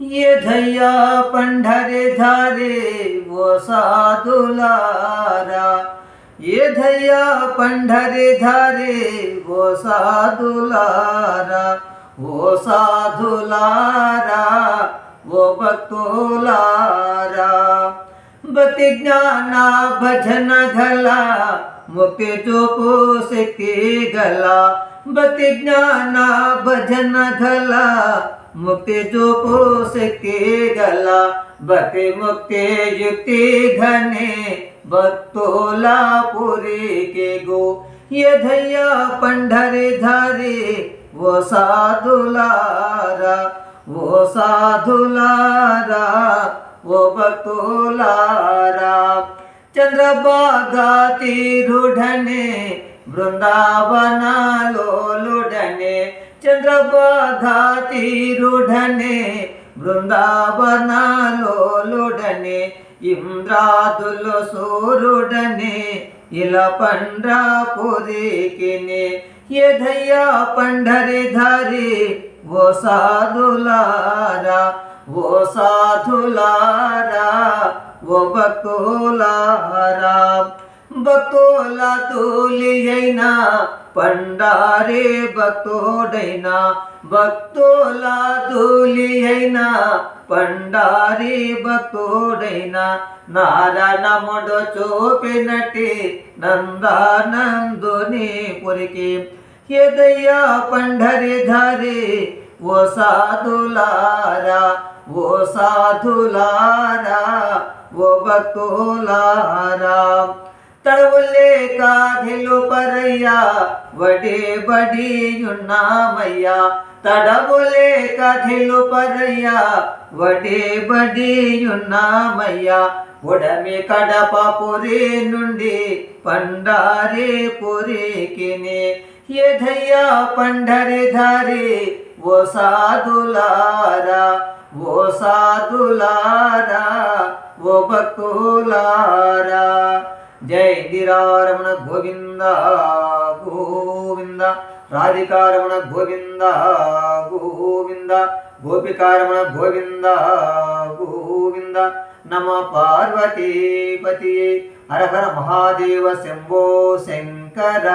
ఎధయ్యా పండరి ధారే ఓ సాధులారా ఏధయ్యా పండరి ధారే ఓ సాధులారా ఓ సాధులారా ఓ భక్తులారా భక్తి జ్ఞాన భజన గల ముక్తి చూపు శక్తి గల భక్తి జ్ఞాన భజన గల ముక్తి చూపు శక్తి గల భక్తి ముక్తి యుక్తి ఘనే భక్తుల పురికి గో యధయ్య పండరి ధారి ఓ సాధులారా ఓ సాధులారా ఓ భక్తులారా చంద్రబాగా తీరుడనే బృందావనాలోలుడనే చంద్రబాగా తీరుడనే బృందావనాలోలుడనే ఇంద్రాదులు సూరుడనే ఇలా పండ్రాపురికినే ఎధయ్యా పండరి ధారి ఓ సాధులారా ఓ సాధులారా ఓ భక్తులారా. భక్తుల తూలి అయినా పండారే భక్తుడైనా భక్తుల తూలి అయినా పండారి భక్తుడైనా నారాయణముడు చూపినట్టి నందానందుని పురికి ఎదయ్యా పండరి ధారి ఓ సాధులారా ఓ సాధులారా ఓ భక్తులారా తడవులే కాధిలు పరయ్యా వడే బడియున్నామయ్యా. తడవులే కథిలు పరయ్యా వడే బడియున్నామయ్యా. ఉడమి కడప పురి నుండి పండారే పురికిని ఎధయ్యా పండరి ధారి ఓ సాధులారా ఓ సాధులారా ఓ భక్తులారా. జయ ఇందిరారమణ గోవింద గోవింద. రాధికారమణ గోవింద గోవింద. గోపికారమణ గోవింద గోవింద. నమ పార్వతీపతి హర హర మహాదేవ శంభో శంకర.